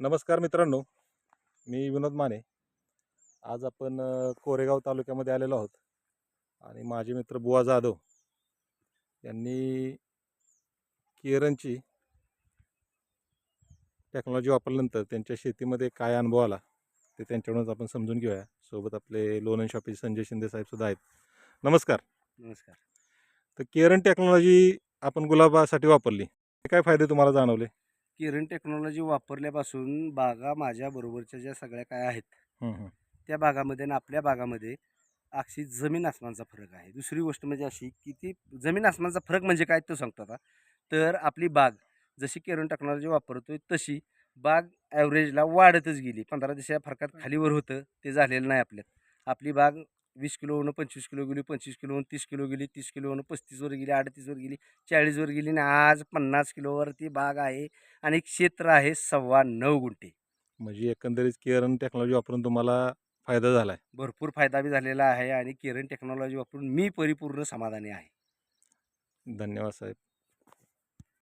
नमस्कार मित्रांनो मी विनोद माने. आज आपण कोरेगाव तालुक्यामध्ये आलेलो आहोत आणि माझे मित्र बुवा जाधव यांनी केरनची टेक्नॉलॉजी वापरल्यानंतर त्यांच्या शेतीमध्ये काय अनुभव आला ते त्यांच्याकडूनच आपण समजून घेऊया. सोबत आपले लोन अँड शॉपीचे संजय शिंदे साहेब सुद्धा आहेत. नमस्कार. नमस्कार. तर केरन टेक्नॉलॉजी आपण गुलाबासाठी वापरली. काय फायदे तुम्हाला जाणवले? किरण टेक्नॉलॉजी वापरल्यापासून बागा माझ्या बरोबरच्या ज्या सगळ्या काय आहेत. त्या बागामध्ये आणि आपल्या बागामध्ये अक्षी जमीन आसमानचा फरक आहे. दुसरी गोष्ट म्हणजे अशी की ती जमीन आसमानचा फरक म्हणजे काय तो सांगतो आता. तर आपली बाग जशी केरन टेक्नॉलॉजी वापरतोय तशी बाग ॲव्हरेजला वाढतच गेली. पंधरा दिवसाच्या फरकात खालीवर होतं ते झालेलं नाही आपल्यात. आपली बाग वीस किलोवरून पंचवीस किलो गेली पंचवीस किलोवरून तीस किलो गेली तीस किलोवरून पस्तीसवर गेली अडतीसवर गेली चाळीसवर गेली आणि आज पन्नास किलोवर ती बाग आहे आणि क्षेत्र आहे सव्वा नऊ गुंठे. म्हणजे एकंदरीत केरन टेक्नॉलॉजी वापरून तुम्हाला फायदा झाला आहे भरपूर फायदा बी झालेला आहे आणि केरन टेक्नॉलॉजी वापरून मी परिपूर्ण समाधानी आहे. धन्यवाद साहेब.